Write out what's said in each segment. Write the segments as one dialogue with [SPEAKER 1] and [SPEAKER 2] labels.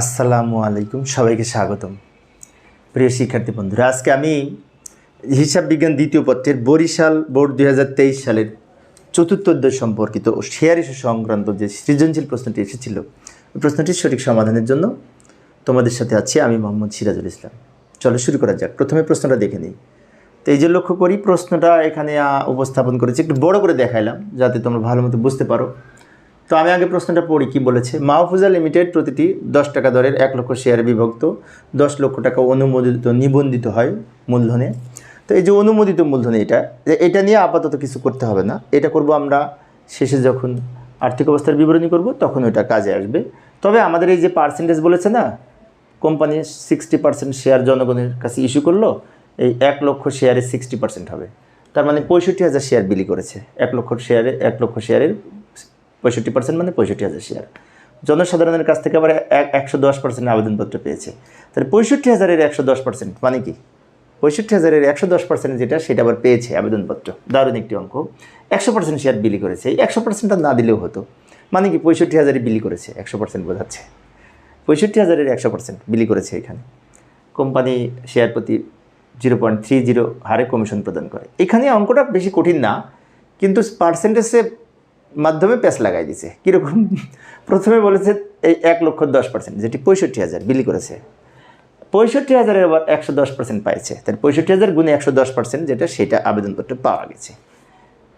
[SPEAKER 1] আসসালামু আলাইকুম, সবাইকে স্বাগতম। প্রিয় শিক্ষার্থী বন্ধুরা, আজকে আমি হিসাব বিজ্ঞান দ্বিতীয় পত্রের বরিশাল বোর্ড দু হাজার তেইশ সালের চতুর্থ অধ্যায় সম্পর্কিত ও শেয়ার ইস্যু সংক্রান্ত যে সৃজনশীল প্রশ্নটি এসেছিল, ওই প্রশ্নটির সঠিক সমাধানের জন্য তোমাদের সাথে আছি আমি মোহাম্মদ সিরাজুল ইসলাম। চলো শুরু করা যাক। প্রথমে প্রশ্নটা দেখে নিই। তো এই যে লক্ষ্য করি, প্রশ্নটা এখানে উপস্থাপন করেছি, একটু বড় করে দেখাইলাম, যাতে তোমরা ভালো মতো বুঝতে পারো। তো আমি আগে প্রশ্নটা পড়ি, কি বলেছে? মাহফুজা লিমিটেড প্রতিটি দশ টাকা দরের এক লক্ষ শেয়ারে বিভক্ত, দশ লক্ষ টাকা অনুমোদিত, নিবন্ধিত হয় মূলধনে। তো এই যে অনুমোদিত মূলধনে এটা এটা নিয়ে আপাতত কিছু করতে হবে না। এটা করব আমরা শেষে যখন আর্থিক অবস্থার বিবরণী করব, তখন ওটা কাজে আসবে। তবে আমাদের এই যে পার্সেন্টেজ বলেছে না কোম্পানি সিক্সটি পার্সেন্ট শেয়ার জনগণের কাছে ইস্যু করল, এই এক লক্ষ শেয়ারে সিক্সটি পার্সেন্ট হবে। তার মানে পঁয়ষট্টি হাজার শেয়ার বিলি করেছে। এক লক্ষ শেয়ারে এক লক্ষ শেয়ারের পঁয়ষট্টি পার্সেন্ট মানে পঁয়ষট্টি হাজার শেয়ার জনসাধারণের কাছ থেকে আবার এক একশো দশ পার্সেন্ট আবেদনপত্র পেয়েছে। তাহলে পঁয়ষট্টি হাজারের একশো দশ পার্সেন্ট মানে কি? পঁয়ষট্টি হাজারের একশো দশ পার্সেন্ট যেটা, সেটা আবার পেয়েছে আবেদনপত্র। দারুণ একটি অঙ্ক। একশো পার্সেন্ট শেয়ার বিলি করেছে। এই একশো পার্সেন্টটা না দিলেও হতো। মানে কি? পঁয়ষট্টি হাজারই বিলি করেছে। একশো পার্সেন্ট বোঝাচ্ছে। পঁয়ষট্টি হাজারের একশো পার্সেন্ট বিলি করেছে এখানে। কোম্পানি শেয়ার প্রতি জিরো পয়েন্ট থ্রি জিরো হারে কমিশন প্রদান করে। এখানে অঙ্কটা বেশি কঠিন না, কিন্তু পার্সেন্টেজে মাধ্যমে প্যাস লাগাই দিছে। কীরকম? প্রথমে বলেছে এই এক লক্ষ দশ পার্সেন্ট, যেটি পঁয়ষট্টি হাজার বিলি করেছে। পঁয়ষট্টি হাজারের আবার একশো দশ পার্সেন্ট পাইছে। তাহলে পঁয়ষট্টি হাজার গুণে একশো দশ পার্সেন্ট, যেটা সেটা আবেদনপত্র পাওয়া গেছে।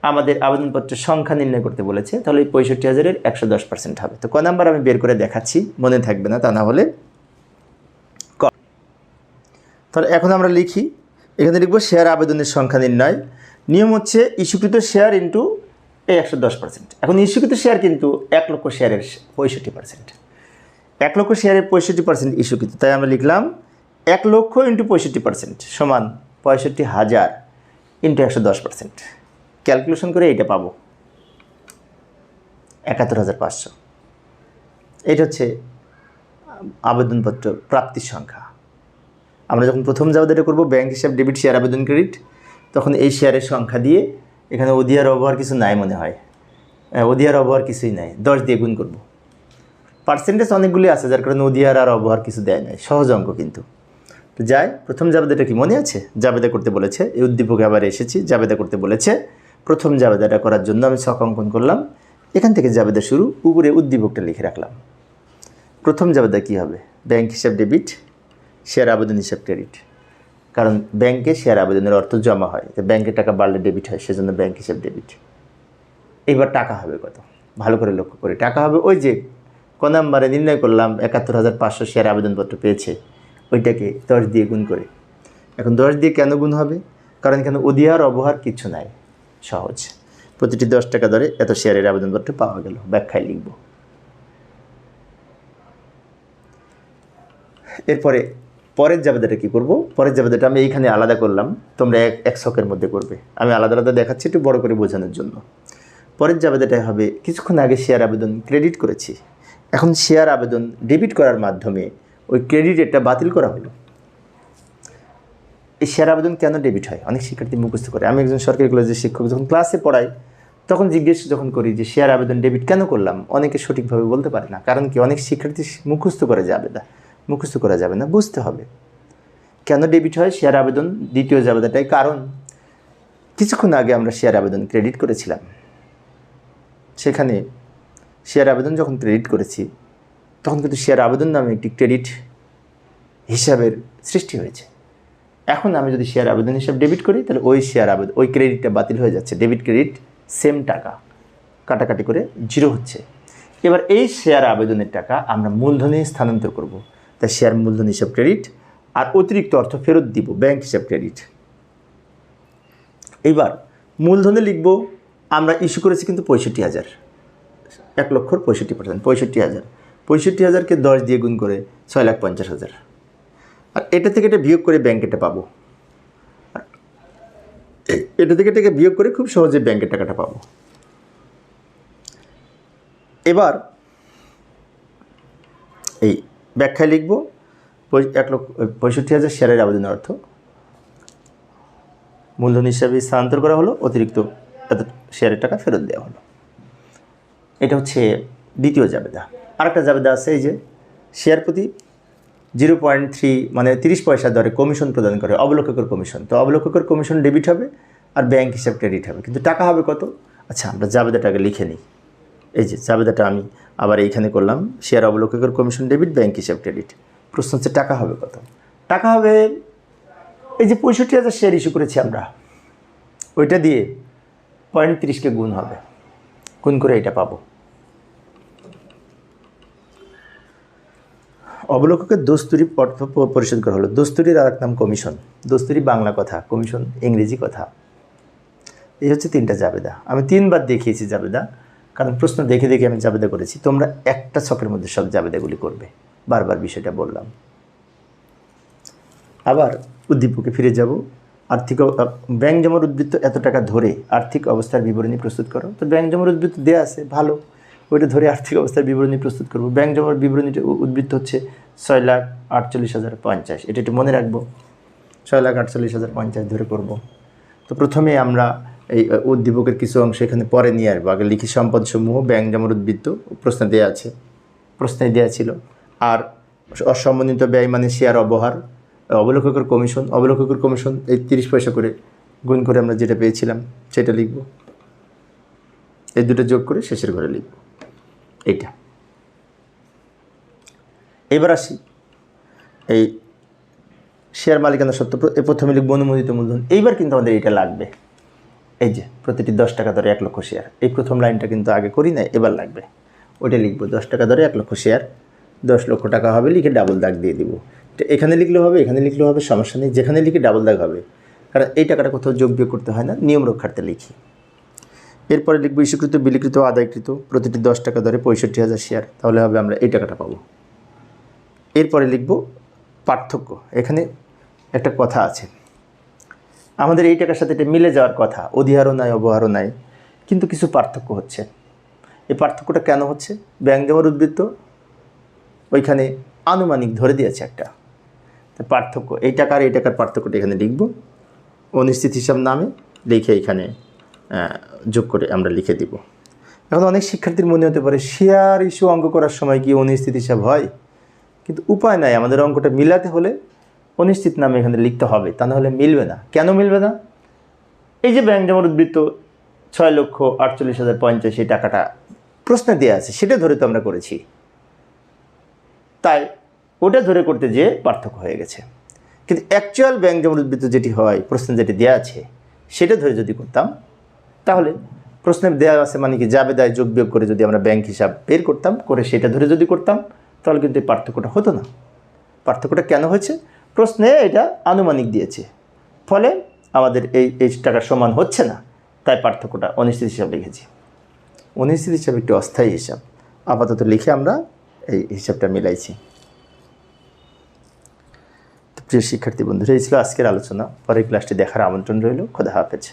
[SPEAKER 1] আমাদের আবেদনপত্রের সংখ্যা নির্ণয় করতে বলেছে, তাহলে এই পঁয়ষট্টি হাজারের একশো দশ পার্সেন্ট হবে। তো ক নাম্বার আমি বের করে দেখাচ্ছি, মনে থাকবে না তা না হলে। ক। তাহলে এখন আমরা লিখি, এখানে লিখব শেয়ার আবেদনের সংখ্যা নির্ণয়। নিয়ম হচ্ছে ইস্যুকৃত শেয়ার ইন্টু এই একশো দশ পার্সেন্ট এখন ইস্যুকৃত শেয়ার কিন্তু এক লক্ষ শেয়ারের পঁয়ষট্টি পার্সেন্ট এক লক্ষ শেয়ারের পঁয়ষট্টি পার্সেন্ট ইস্যুকৃত তাই আমরা লিখলাম এক লক্ষ ইন্টু পঁয়ষট্টি পার্সেন্ট সমান পঁয়ষট্টি হাজার ইন্টু একশো দশ পার্সেন্ট ক্যালকুলেশন করে এইটা পাবো। একাত্তর হাজার পাঁচশো। এটা হচ্ছে আবেদনপত্র প্রাপ্তির সংখ্যা। আমরা যখন প্রথম জাবেদাটা করব ব্যাংক হিসাব ডেবিট শেয়ার আবেদন ক্রেডিট তখন এই শেয়ারের সংখ্যা দিয়ে এখানে অধিয়ার অবহার কিছু নাই মনে হয়। অধিয়ার অবহার কিছুই নাই। দশ দিয়ে গুণ করব। পার্সেন্টেজ অনেকগুলি আছে, যার কারণে অধিয়ার আর অবহার কিছু দেয় নাই। সহজ অঙ্ক কিন্তু। তো যাই, প্রথম জাবেদাটা কি মনে আছে? জাবেদা করতে বলেছে। এই উদ্দীপকে আবার এসেছি, জাবেদা করতে বলেছে। প্রথম জাবেদাটা করার জন্য আমি ছক অঙ্কন করলাম। এখান থেকে জাবেদা শুরু, উপরে উদ্দীপকটা লিখে রাখলাম। প্রথম জাবেদা কী হবে? ব্যাংক হিসাব ডেবিট, শেয়ার আবেদন হিসাব ক্রেডিট। কারণ ব্যাংকে শেয়ার আবেদনের অর্থ জমা হয়, তো ব্যাংকে টাকা বাড়লে ডেবিট হয়, সেজন্য ব্যাংক হিসাব ডেবিট এবার টাকা হবে কত? ভালো করে লক্ষ্য করে। টাকা হবে ওই যে, ক নাম্বারে নির্ণয় করলাম, একাত্তর হাজার পাঁচশো শেয়ার আবেদনপত্র পেয়েছে, ওইটাকে দশ দিয়ে গুণ করে। এখন দশ দিয়ে কেন গুণ হবে? কারণ এখানে অধিহার, অবহার কিছু নাই। সহজ। প্রতিটি দশ টাকা দরে এত শেয়ারের আবেদনপত্র পাওয়া গেল। ব্যাখ্যায় লিখব। এরপরে পরের জাবেদাটা কি করব? পরের জাবেদাটা আমি এইখানে আলাদা করলাম, তোমরা এক এক ছকের মধ্যে করবে। আমি আলাদা আলাদা দেখাচ্ছি একটু বড় করে বোঝানোর জন্য। পরের জাবেদাটা হবে, কিছুক্ষণ আগে শেয়ার আবেদন ক্রেডিট করেছি। এখন শেয়ার আবেদন ডেবিট করার মাধ্যমে ওই ক্রেডিটেরটা বাতিল করা হলো। এই শেয়ার আবেদন কেন ডেবিট হয়? অনেক শিক্ষার্থী মুখস্থ করে। আমি একজন সরকারি কলেজের শিক্ষক, যখন ক্লাসে পড়াই, তখন জিজ্ঞেস যখন করি যে শেয়ার আবেদন ডেবিট কেন করলাম? অনেকে সঠিকভাবে বলতে পারে না। কারণ কি? অনেক শিক্ষার্থী মুখস্থ করে যাবে না মুখস্থ করা যাবে না, বুঝতে হবে। কেন ডেবিট হয়? শেয়ার আবেদন দ্বিতীয় জাবেদাটাই কারণ। কিছুক্ষণ আগে আমরা শেয়ার আবেদন ক্রেডিট করেছিলাম। সেখানে শেয়ার আবেদন যখন ক্রেডিট করেছি, তখন কিন্তু শেয়ার আবেদন নামে একটি ক্রেডিট হিসাবের সৃষ্টি হয়েছে। এখন আমি যদি শেয়ার আবেদন হিসাব ডেবিট করি, তাহলে ওই শেয়ার আবেদন ওই ক্রেডিটটা বাতিল হয়ে যাচ্ছে। ডেবিট ক্রেডিট সেম টাকা। কাটাকাটি করে জিরো হচ্ছে। এবার এই শেয়ার আবেদনের টাকা আমরা মূলধনে স্থানান্তর করব। তাই শেয়ার মূলধন হিসাব ক্রেডিট আর অতিরিক্ত অর্থ ফেরত দিব ব্যাংক হিসাব ক্রেডিট এইবার মূলধনে লিখব, আমরা ইস্যু করেছি কিন্তু পঁয়ষট্টি হাজার। এক লক্ষর পঁয়ষট্টি পার্সেন্ট পঁয়ষট্টি হাজার। পঁয়ষট্টি হাজারকে দশ দিয়ে গুণ করে ছয় লাখ পঞ্চাশ হাজার। আর এটা থেকে এটা বিয়োগ করে ব্যাংকেটা পাবো। এ- এটা থেকে এটাকে বিয়োগ করে খুব সহজে ব্যাংকের টাকাটা পাবো। এবার ব্যাখ্যায় লিখব। এক লক্ষ পঁয়ষট্টি হাজার শেয়ারের আবেদনের অর্থ। মূলধন হিসাবে স্থানান্তর করা হলো, অতিরিক্ত এত শেয়ারের টাকা ফেরত দেওয়া হলো। এটা হচ্ছে দ্বিতীয় জাবেদা। আরেকটা জাবেদা আছে এই যে, শেয়ার প্রতি জিরো পয়েন্ট থ্রি মানে তিরিশ পয়সা দরে কমিশন প্রদান করে, অবলোককর কমিশন। তো অবলোককর কমিশন ডেবিট হবে আর ব্যাংক হিসাব ক্রেডিট হবে। কিন্তু টাকা হবে কত? আচ্ছা আমরা জাবেদাটাকে লিখে নিই। এই যে জাবেদাটা আমি আবার এইখানে করলাম। শেয়ার অবলোককর কমিশন ডেবিট ব্যাংক হিসাব ক্রেডিট প্রশ্ন হচ্ছে, টাকা হবে কত? টাকা হবে, এই যে পঁয়ষট্টি হাজার শেয়ার ইস্যু করেছি আমরা। ওইটা দিয়ে পয়েন্ট তিরিশকে গুণ হবে। গুণ করে এটা পাবো। অবলোককের দস্তুরি অর্থ পরিশোধ করা হলো। দস্তুরির আর এক নাম কমিশন দস্তুরি বাংলা কথা কমিশন ইংরেজি কথা। এই হচ্ছে তিনটা জাবেদা। আমি তিনবার দেখিয়েছি জাবেদা। কারণ প্রশ্ন দেখে দেখে আমি জাবেদা করেছি, তোমরা একটা ছকের মধ্যে সব জাবেদাগুলি করবে। বারবার বিষয়টা বললাম। আবার উদ্দীপকে ফিরে যাব। আর্থিক ব্যাংক জমার উদ্বৃত্ত এত টাকা ধরে আর্থিক অবস্থার বিবরণী প্রস্তুত করো। তো ব্যাংক জমার উদ্বৃত্ত দেওয়া আছে, ভালো। ওইটা ধরে আর্থিক অবস্থার বিবরণী প্রস্তুত করব। ব্যাংক জমার বিবরণীটা উদ্বৃত্ত হচ্ছে ছয় লাখ আটচল্লিশ হাজার পঞ্চাশ। এটা একটু মনে রাখব। ছয় লাখ আটচল্লিশ হাজার পঞ্চাশ ধরে করব। তো প্রথমে আমরা এই উদ্দীপকের কিছু অংশ এখানে পরে নিয়ে আসব। আগে লিখি সম্পদসমূহ, ব্যাংক জমার উদ্বৃত্ত প্রশ্ন দেওয়া আছে। প্রশ্নে দেওয়া ছিল, আর অসম্মানিত ব্যয় মানে শেয়ার অবহার, অবলোককের কমিশন অবলোককের কমিশন এই তিরিশ পয়সা করে, গুণ করে আমরা যেটা পেয়েছিলাম, সেটা লিখব। এই দুটো যোগ করে শেষের ঘরে লিখব। এইটা। এবার আসি, এই শেয়ার মালিকানা সত্ত্ব প্রথমে লিখব অনুমোদিত মূলধন। এইবার কিন্তু আমাদের এইটা লাগবে। এই যে, প্রতিটি দশ টাকা দরে এক লক্ষ শেয়ার এই প্রথম লাইনটা কিন্তু আগে করি না এবার লাগবে। ওইটা লিখব, দশ টাকা দরে এক লক্ষ শেয়ার দশ লক্ষ টাকা হবে লিখে ডাবল দাগ দিয়ে দিব। এখানে লিখলেও হবে, এখানে লিখলেও হবে, সমস্যা নেই, যেখানে লিখে ডাবল দাগ হবে। কারণ এই টাকাটা কোথাও যোগ বিয়োগ করতে হয় না, নিয়ম রক্ষার্থে লিখি। এরপরে লিখব, ইস্যুকৃত, বিলিকৃত, আদায়কৃত, প্রতিটি দশ টাকা দরে পঁয়ষট্টি হাজার শেয়ার তাহলে হবে আমরা এই টাকাটা পাবো। এরপরে লিখব পার্থক্য। এখানে একটা কথা আছে। আমাদের এই টাকার সাথে এটা মিলে যাওয়ার কথা। অধিহারও নাই, অবহারও নাই। কিন্তু কিছু পার্থক্য হচ্ছে। এই পার্থক্যটা কেন হচ্ছে? ব্যাংক দেওয়ার উদ্বৃত্ত, ওইখানে আনুমানিক ধরে দিয়েছে একটা। পার্থক্য, এই টাকার এই টাকার পার্থক্যটা এখানে লিখব। অনিশ্চিত হিসাব নামে লিখে এখানে যোগ করে আমরা লিখে দিব। এখন অনেক শিক্ষার্থীর মনে হতে পারে শেয়ার ইস্যু অঙ্ক করার সময় কি অনিশ্চিত হিসাব হয়? কিন্তু উপায় নাই, আমাদের অঙ্কটা মিলাতে হলে অনিশ্চিত নামে এখানে লিখতে হবে, তা নাহলে মিলবে না। কেন মিলবে না? এই যে ব্যাংক জমার উদ্বৃত্ত ছয় লক্ষ আটচল্লিশ হাজার পঞ্চাশ এই টাকাটা প্রশ্নে দেওয়া আছে, সেটা ধরে তো আমরা করেছি। তাই ওটা ধরে করতে যেয়ে পার্থক্য হয়ে গেছে। কিন্তু অ্যাকচুয়াল ব্যাংক জমার উদ্বৃত্ত যেটি হয়, প্রশ্নে যেটি দেওয়া আছে, সেটা ধরে যদি করতাম, তাহলে প্রশ্নে দেওয়া আছে মানে কি যাবে দায় যোগ বিয়োগ করে যদি আমরা ব্যাংক হিসাব বের করতাম, করে সেটা ধরে যদি করতাম, তাহলে কিন্তু এই পার্থক্যটা হতো না। পার্থক্যটা কেন হয়েছে? প্রশ্নে এটা আনুমানিক দিয়েছে। ফলে আমাদের এই এই টাকার সমান হচ্ছে না। তাই পার্থক্যটা অনিশ্চিত হিসাব লিখেছি। অনিশ্চিত হিসাব একটি অস্থায়ী হিসাব। আপাতত লিখে আমরা এই হিসাবটা মিলাইছি। প্রিয় শিক্ষার্থী বন্ধুরা, এই ছিল আজকের আলোচনা। পরের ক্লাসটি দেখার আমন্ত্রণ রইল। খোদা হাফেজ।